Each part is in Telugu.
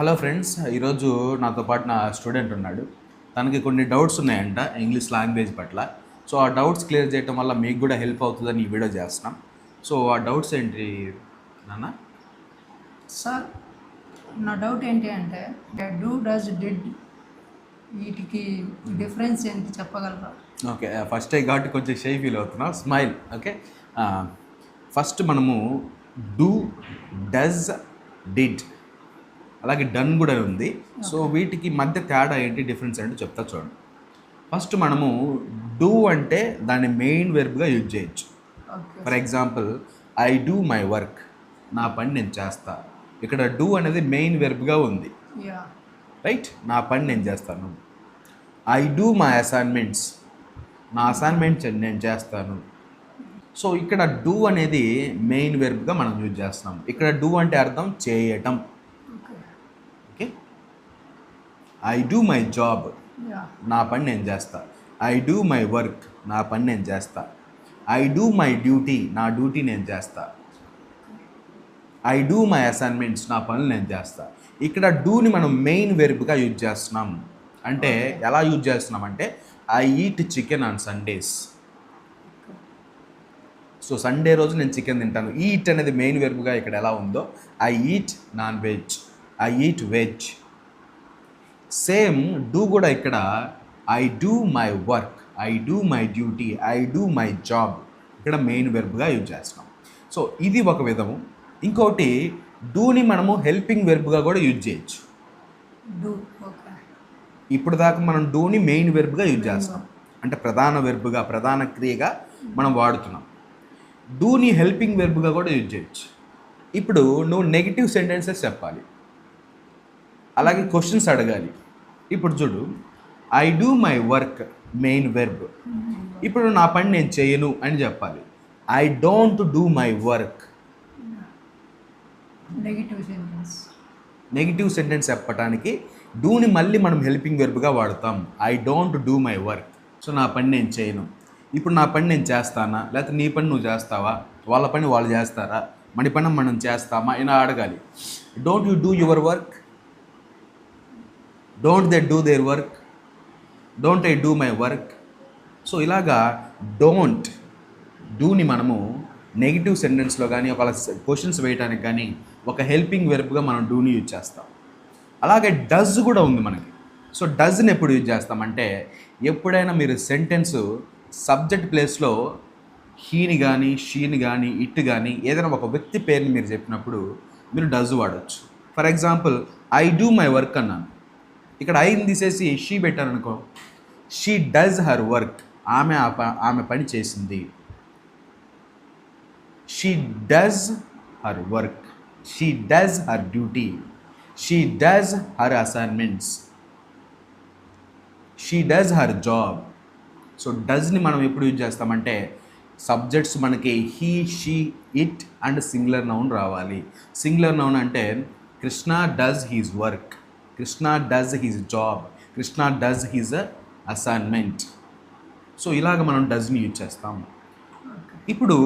హలో ఫ్రెండ్స్ ఈరోజు నాతో పాటు నా స్టూడెంట్ ఉన్నాడు. తనకి కొన్ని డౌట్స్ ఉన్నాయంట ఇంగ్లీష్ లాంగ్వేజ్ పట్ల. సో ఆ డౌట్స్ క్లియర్ చేయడం వల్ల మీకు కూడా హెల్ప్ అవుతుందని ఈ వీడియో చేస్తున్నాం. సో ఆ డౌట్స్ ఏంటి నాన్న? సార్ నా డౌట్ ఏంటి అంటే డూ డస్ డిడ్ వీటికి డిఫరెన్స్ ఏంటి చెప్పగలరా? ఓకే ఫస్ట్ ఐ కాబట్టి కొంచెం షై ఫీల్ అవుతున్నాం. Smile okay? ఫస్ట్ మనము డూ డస్ డిడ్ అలాగే డన్ కూడా ఉంది. సో వీటికి మధ్య తేడా ఏంటి డిఫరెన్స్ ఏంటి చెప్తా చూడండి. ఫస్ట్ మనము డూ అంటే దాన్ని మెయిన్ వెర్బ్గా యూజ్ చేయొచ్చు. For example I do my work. నా పని నేను చేస్తా. ఇక్కడ డూ అనేది మెయిన్ వెర్బ్గా ఉంది. రైట్? నా పని నేను చేస్తాను. I do my assignments. నా అసైన్మెంట్ నేను చేస్తాను. సో ఇక్కడ డూ అనేది మెయిన్ వెర్బ్గా మనం యూజ్ చేస్తున్నాం. ఇక్కడ డూ అంటే అర్థం చేయటం okay okay I do my job నా పని నేను చేస్తా. ఐ డూ మై వర్క్ నా పని నేను చేస్తా. ఐ డూ మై డ్యూటీ నా డ్యూటీ నేను చేస్తా. ఐ డూ మై అసైన్మెంట్స్ నా పనులు నేను చేస్తా. ఇక్కడ డూని మనం మెయిన్ వెర్బ్గా యూజ్ చేస్తున్నాం. అంటే ఎలా యూజ్ చేస్తున్నాం అంటే I eat chicken on Sundays so Sunday రోజు నేను చికెన్ తింటాను. ఈట్ అనేది మెయిన్ వెర్బ్గా ఇక్కడ ఎలా ఉందో I eat non veg I eat veg same do కూడా ఇక్కడ I do my work I do my duty I do my job ఇక్కడ మెయిన్ వెర్బ్గా యూజ్ చేస్తాం సో ఇది ఒక విధము. ఇంకోటి డూని మనము హెల్పింగ్ వెర్బ్గా కూడా యూజ్ చేయొచ్చు. ఇప్పుడు దాకా మనం డూని మెయిన్ వెర్బ్గా యూజ్ చేస్తాం అంటే ప్రధాన వెర్బ్గా ప్రధాన క్రియగా మనం వాడుతున్నాం. డూని హెల్పింగ్ వెర్బ్గా కూడా యూజ్ చేయొచ్చు. ఇప్పుడు నువ్వు నెగిటివ్ సెంటెన్సెస్ చెప్పాలి. అలాగే క్వశ్చన్స్ అడగాలి. ఇప్పుడు చూడు I do my work main verb ఇప్పుడు నా పని నేను చేయను అని చెప్పాలి. I don't do my work negative sentence negative sentence చెప్పడానికి డూని మళ్ళీ మనం హెల్పింగ్ వెర్బ్గా వాడతాం. I don't do my work so నా పని నేను చేయను. ఇప్పుడు నా పని నేను చేస్తానా? లేకపోతే నీ పని నువ్వు చేస్తావా? వాళ్ళ పని వాళ్ళు చేస్తారా? మన పని మనం చేస్తామా? ఇలా అడగాలి. Don't you do your work don't they do their work don't I do my work so ఇలాగా డోంట్ డూని మనము నెగిటివ్ సెంటెన్స్లో కానీ ఒక క్వశ్చన్స్ వేయడానికి కానీ ఒక హెల్పింగ్ వెర్బ్గా మనం డూని యూజ్ చేస్తాం. అలాగే డజ్ కూడా ఉంది మనకి. సో డజ్ని ఎప్పుడు యూజ్ చేస్తామంటే ఎప్పుడైనా మీరు సెంటెన్స్ సబ్జెక్ట్ ప్లేస్లో హీని కానీ షీని కానీ ఇట్ కానీ ఏదైనా ఒక వ్యక్తి పేరుని మీరు చెప్పినప్పుడు మీరు డజ్ వాడచ్చు. For example I do my work అన్నాను. ఇక్కడ ఐని తీసేసి షీ పెట్టారు అనుకో షీ డజ్ హర్ వర్క్ ఆమె ఆ ప- ఆమె పని చేసింది. She does her work she does her duty she does her assignments she does her job so డజ్ని మనం ఎప్పుడు యూజ్ చేస్తామంటే సబ్జెక్ట్స్ మనకి he she it and singular noun రావాలి. సింగులర్ నౌన్ అంటే Krishna does his work Krishna does his job Krishna does his assignment so ఇలాగ మనం డజ్ని యూజ్ చేస్తాం. ఇప్పుడు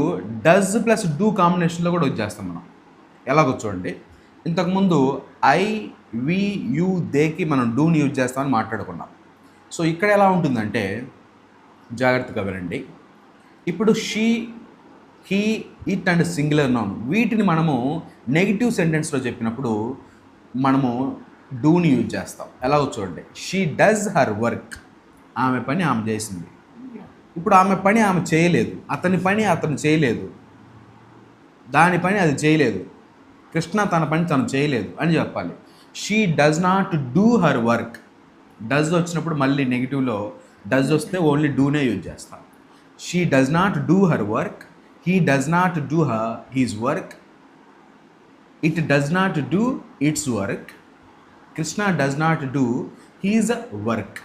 డజ్ ప్లస్ డూ కాంబినేషన్లో కూడా యూజ్ చేస్తాం మనం. ఎలాగో చూడండి. ఇంతకుముందు ఐ వి యు దేకి మనం డూని యూజ్ చేస్తామని మాట్లాడుకున్నాం. సో ఇక్కడ ఎలా ఉంటుందంటే జాగ్రత్తగా వినండి. ఇప్పుడు she he it and singular noun వీటిని మనము నెగిటివ్ సెంటెన్స్లో చెప్పినప్పుడు మనము డూని యూజ్ చేస్తాం. ఎలాగో చూడండి. షీ డస్ హర్ వర్క్ ఆమె పని ఆమె చేసింది. ఇప్పుడు ఆమె పని ఆమె చేయలేదు. అతని పని అతను చేయలేదు. దాని పని అది చేయలేదు. కృష్ణ తన పని తను చేయలేదు అని చెప్పాలి. She does not do her work does వచ్చినప్పుడు మళ్ళీ నెగిటివ్లో డజ్ వస్తే ఓన్లీ డూనే యూజ్ చేస్తాం. She does not do her work he does not do her his work it does not do its work Krishna does not do his work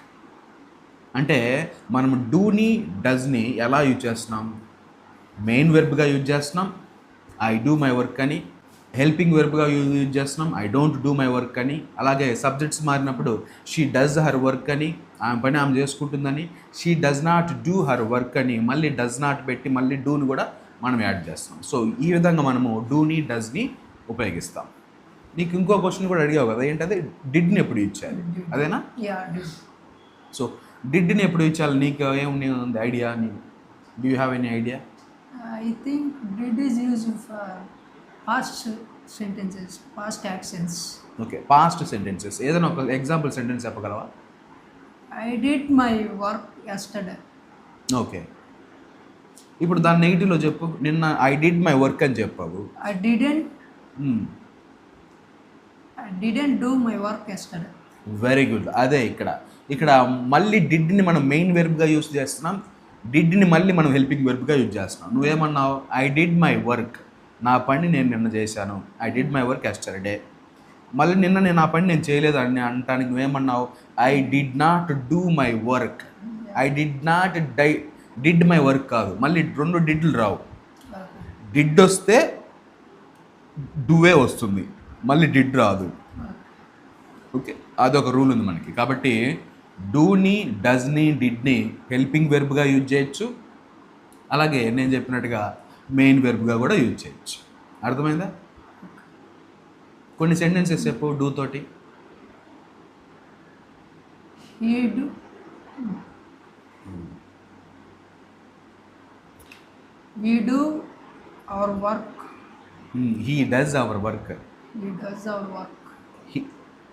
అంటే మనం డూని డజ్ని ఎలా యూజ్ చేస్తున్నాం? మెయిన్ వెర్బ్గా యూజ్ చేస్తున్నాం. ఐ డూ మై వర్క్ అని. హెల్పింగ్ వెర్బ్గా యూజ్ చేస్తున్నాం. I don't do my work అని. అలాగే సబ్జెక్ట్స్ మారినప్పుడు షీ డజ్ హర్ వర్క్ అని. ఆమె పని ఆమె చేసుకుంటుందని. She does not do her work అని. మళ్ళీ డస్ నాట్ పెట్టి మళ్ళీ డూని కూడా మనం యాడ్ చేస్తాం సో ఈ విధంగా మనము డూని డజ్ని ఉపయోగిస్తాం. నీకు ఇంకో క్వశ్చన్ కూడా అడిగావు కదా ఏంటది? డిడ్ని ఎప్పుడు ఇచ్చారు? అదేనా? సో డిడ్ని ఎప్పుడు ఇచ్చాలి? నీకు ఏమి ఉంది ఐడియా నీ do you have any idea I think did is use for past sentences past actions okay past sentences ఏదైనా ఒక ఎగ్జాంపుల్ సెంటెన్స్ చెప్పగలవా? I did my work yesterday okay ఇప్పుడు దాని నెగిటివ్లో చెప్పు. నిన్న ఐ డిడ్ మై వర్క్ అని చెప్పావు. I didn't didn't do my work yesterday very good అదే ఇక్కడ. ఇక్కడ మళ్ళీ డిడ్ని మనం మెయిన్ వెర్బ్గా యూస్ చేస్తున్నాం. డిడ్ని మళ్ళీ మనం హెల్పింగ్ వెర్బ్గా యూజ్ చేస్తున్నాం. నువ్వేమన్నావు? ఐ డిడ్ మై వర్క్ నా పని నేను నిన్న చేశాను. I did my work yesterday మళ్ళీ నిన్న నేను ఆ పని నేను చేయలేదు అని అంటానికి నువ్వేమన్నావు? I did not do my work I did not die did my work కాదు. మళ్ళీ రెండు డిడ్లు రావు. డిడ్ వస్తే డూవే వస్తుంది? మళ్ళీ డిడ్ రాదు. ఓకే అదొక రూల్ ఉంది మనకి. కాబట్టి డూని డజ్ని డిడ్ని హెల్పింగ్ వెర్బ్గా యూజ్ చేయొచ్చు. అలాగే నేను చెప్పినట్టుగా మెయిన్ వెర్బ్గా కూడా యూజ్ చేయొచ్చు. అర్థమైందా? కొన్ని సెంటెన్సెస్ చెప్పు డూ తోటి. He do we do our work he does our work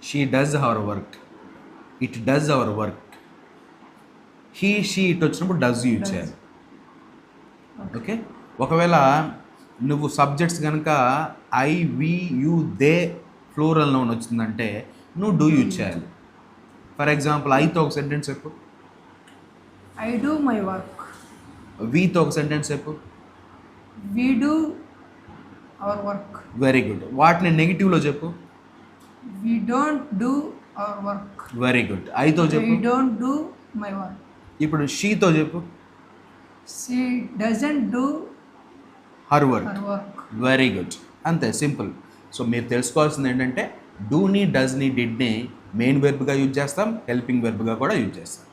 she does our work it does our work he she it వచ్చినప్పుడు డస్ యూజ్ చేయాలి ఓకే ఒకవేళ నువ్వు సబ్జెక్ట్స్ కనుక I we you they plural noun వచ్చిందంటే నువ్వు డూ యూజ్ చేయాలి ఫర్ ఎగ్జాంపుల్ ఐతో ఒక సెంటెన్స్ చెప్పు. ఐ డూ మై వర్క్ వీతో ఒక సెంటెన్స్ చెప్పు. We do our work very good వాటిని నెగిటివ్లో చెప్పు. We don't do our work very good ఐతో we చెప్పు. డోంట్ డూ మై వర్క్ ఇప్పుడు షీతో చెప్పు. She doesn't do her work very good అంతే సింపుల్. సో మీరు తెలుసుకోవాల్సింది ఏంటంటే డూని డస్ని డిడ్ని మెయిన్ వెర్బ్గా యూజ్ చేస్తాం హెల్పింగ్ వెర్బ్గా కూడా యూజ్ చేస్తాం.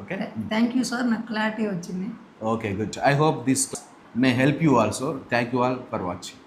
ఓకే థ్యాంక్ యూ సార్ నాకు క్లారిటీ వచ్చింది. Okay good I hope this may help you also thank you all for watching